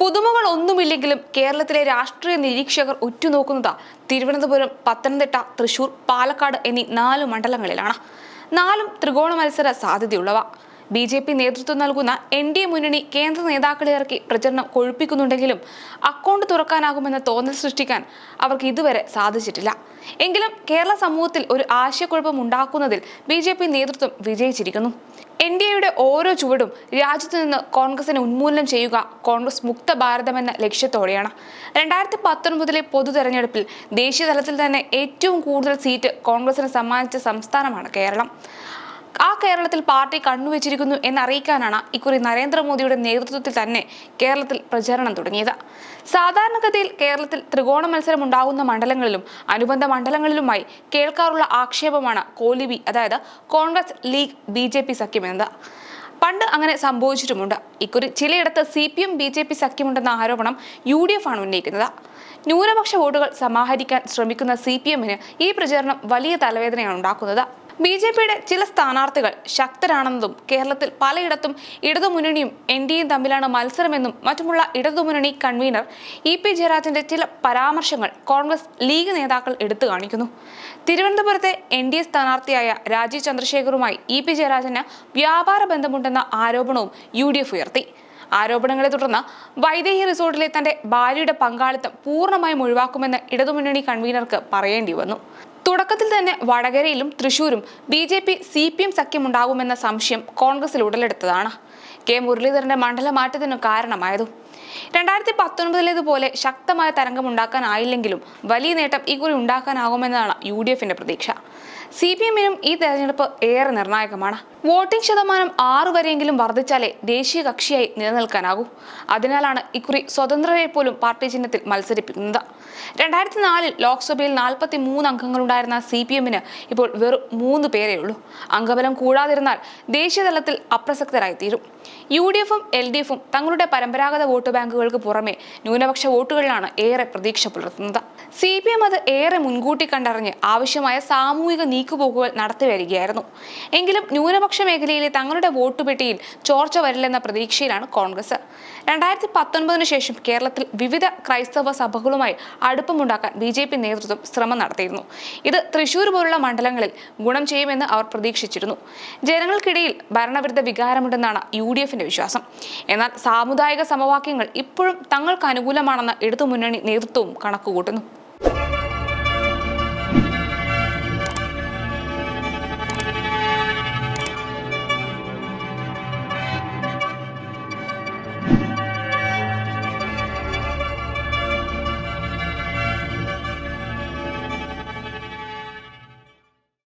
പുതുമകൾ ഒന്നുമില്ലെങ്കിലും കേരളത്തിലെ രാഷ്ട്രീയ നിരീക്ഷകർ ഉറ്റുനോക്കുന്നത് തിരുവനന്തപുരം പത്തനംതിട്ട തൃശൂർ പാലക്കാട് എന്നീ നാല് മണ്ഡലങ്ങളിലാണ്. നാലും ത്രികോണ മത്സര സാധ്യതയുള്ളവ. ബി ജെ പി നേതൃത്വം നൽകുന്ന എൻ ഡി എ മുന്നണി കേന്ദ്ര നേതാക്കളെ ഇറക്കി പ്രചരണം കൊഴുപ്പിക്കുന്നുണ്ടെങ്കിലും അക്കൗണ്ട് തുറക്കാനാകുമെന്ന തോന്നൽ സൃഷ്ടിക്കാൻ അവർക്ക് ഇതുവരെ സാധിച്ചിട്ടില്ല. എങ്കിലും കേരള സമൂഹത്തിൽ ഒരു ആശയക്കുഴപ്പം ഉണ്ടാക്കുന്നതിൽ ബി നേതൃത്വം വിജയിച്ചിരിക്കുന്നു. എൻ ഡി എയുടെ ഓരോ ചുവടും രാജ്യത്തു നിന്ന് കോൺഗ്രസിനെ ഉന്മൂലനം ചെയ്യുക കോൺഗ്രസ് മുക്ത ഭാരതമെന്ന ലക്ഷ്യത്തോടെയാണ്. രണ്ടായിരത്തി പത്തൊൻപതിലെ പൊതു തെരഞ്ഞെടുപ്പിൽ ദേശീയ തലത്തിൽ തന്നെ ഏറ്റവും കൂടുതൽ സീറ്റ് കോൺഗ്രസിന് സമ്മാനിച്ച സംസ്ഥാനമാണ് കേരളം. ആ കേരളത്തിൽ പാർട്ടി കണ്ണുവെച്ചിരിക്കുന്നു എന്നറിയിക്കാനാണ് ഇക്കുറി നരേന്ദ്രമോദിയുടെ നേതൃത്വത്തിൽ തന്നെ കേരളത്തിൽ പ്രചരണം തുടങ്ങിയത്. സാധാരണഗതിയിൽ കേരളത്തിൽ ത്രികോണ മത്സരം ഉണ്ടാകുന്ന മണ്ഡലങ്ങളിലും അനുബന്ധ മണ്ഡലങ്ങളിലുമായി കേൾക്കാറുള്ള ആക്ഷേപമാണ് കോലിബി അതായത് Congress League B J P സഖ്യമെന്നത് പണ്ട് അങ്ങനെ സംഭവിച്ചിട്ടുമുണ്ട്. ഇക്കുറി ചിലയിടത്ത് C P M B J P സഖ്യമുണ്ടെന്ന ആരോപണം യു ഡി എഫ് ആണ് ഉന്നയിക്കുന്നത്. ന്യൂനപക്ഷ വോട്ടുകൾ സമാഹരിക്കാൻ ശ്രമിക്കുന്ന സി പി എമ്മിന് ഈ പ്രചരണം വലിയ തലവേദനയാണ് ഉണ്ടാക്കുന്നത്. ബി ജെ പിയുടെ ചില സ്ഥാനാർത്ഥികൾ ശക്തരാണെന്നതും കേരളത്തിൽ പലയിടത്തും ഇടതുമുന്നണിയും എൻ ഡി എയും തമ്മിലാണ് മത്സരമെന്നും മറ്റുമുള്ള ഇടതുമുന്നണി കൺവീനർ ഇ പി ജയരാജന്റെ ചില പരാമർശങ്ങൾ കോൺഗ്രസ് ലീഗ് നേതാക്കൾ എടുത്തു കാണിക്കുന്നു. തിരുവനന്തപുരത്തെ എൻ ഡി എ സ്ഥാനാർത്ഥിയായ രാജീവ് ചന്ദ്രശേഖറുമായി ഇ പി ജയരാജന് വ്യാപാര ബന്ധമുണ്ടെന്ന ആരോപണവും യു ഡി എഫ് ഉയർത്തി. ആരോപണങ്ങളെ തുടർന്ന് വൈദേഹി റിസോർട്ടിലെ തന്റെ ഭാര്യയുടെ പങ്കാളിത്തം പൂർണമായും ഒഴിവാക്കുമെന്ന് ഇടതുമുന്നണി കൺവീനർക്ക് പറയേണ്ടി വന്നു. തുടക്കത്തിൽ തന്നെ വടകരയിലും തൃശൂരും B J P C P M സഖ്യമുണ്ടാകുമെന്ന സംശയം കോൺഗ്രസിൽ ഉടലെടുത്തതാണ്. കെ മുരളീധരന്റെ മണ്ഡലമാറ്റത്തിനു കാരണമായതും രണ്ടായിരത്തി പത്തൊൻപതിലേതുപോലെ ശക്തമായ തരംഗം ഉണ്ടാക്കാനായില്ലെങ്കിലും വലിയ നേട്ടം ഇക്കുറി ഉണ്ടാക്കാനാകുമെന്നാണ് യു ഡി എഫിന്റെ പ്രതീക്ഷ. സി പി എമ്മിനും ഈ തെരഞ്ഞെടുപ്പ് ഏറെ നിർണായകമാണ്. വോട്ടിംഗ് ശതമാനം ആറ് വരെയെങ്കിലും വർദ്ധിച്ചാലേ ദേശീയ കക്ഷിയായി നിലനിൽക്കാനാകൂ. അതിനാലാണ് ഇക്കുറി സ്വതന്ത്രരെ പോലും പാർട്ടി ചിഹ്നത്തിൽ മത്സരിപ്പിക്കുന്നത്. രണ്ടായിരത്തി നാലിൽ ലോക്സഭയിൽ നാൽപ്പത്തി മൂന്ന് അംഗങ്ങളുണ്ടായിരുന്ന സി പി എമ്മിന് ഇപ്പോൾ വെറും മൂന്ന് പേരേ ഉള്ളൂ അംഗബലം കൂടാതിരുന്നാൽ ദേശീയതലത്തിൽ അപ്രസക്തരായി തീരും യു ഡി എഫും എൽ ഡി എഫും തങ്ങളുടെ പരമ്പരാഗത വോട്ട് ബാങ്കുകൾക്ക് പുറമെ ന്യൂനപക്ഷ വോട്ടുകളിലാണ് ഏറെ പ്രതീക്ഷ പുലർത്തുന്നത്. സി പി എം അത് ഏറെ മുൻകൂട്ടി കണ്ടറിഞ്ഞ് ആവശ്യമായ സാമൂഹിക നീക്കുപോക്കുകൾ നടത്തി വരികയായിരുന്നു. എങ്കിലും ന്യൂനപക്ഷ മേഖലയിലെ തങ്ങളുടെ വോട്ട് പെട്ടിയിൽ ചോർച്ച വരില്ലെന്ന പ്രതീക്ഷയിലാണ് കോൺഗ്രസ്. രണ്ടായിരത്തി പത്തൊൻപതിനു ശേഷം കേരളത്തിൽ വിവിധ ക്രൈസ്തവ സഭകളുമായി അടുപ്പമുണ്ടാക്കാൻ ബി ജെ പി നേതൃത്വം ശ്രമം നടത്തിയിരുന്നു. ഇത് തൃശൂർ പോലുള്ള മണ്ഡലങ്ങളിൽ ഗുണം ചെയ്യുമെന്ന് അവർ പ്രതീക്ഷിച്ചിരുന്നു. ജനങ്ങൾക്കിടയിൽ ഭരണവിരുദ്ധ വികാരമുണ്ടെന്നാണ് ഡി എഫിന്റെ വിശ്വാസം. എന്നാൽ സാമുദായിക സമവാക്യങ്ങൾ ഇപ്പോഴും തങ്ങൾക്ക് അനുകൂലമാണെന്ന് ഇടതുമുന്നണി നേതൃത്വവും കണക്കുകൂട്ടുന്നു.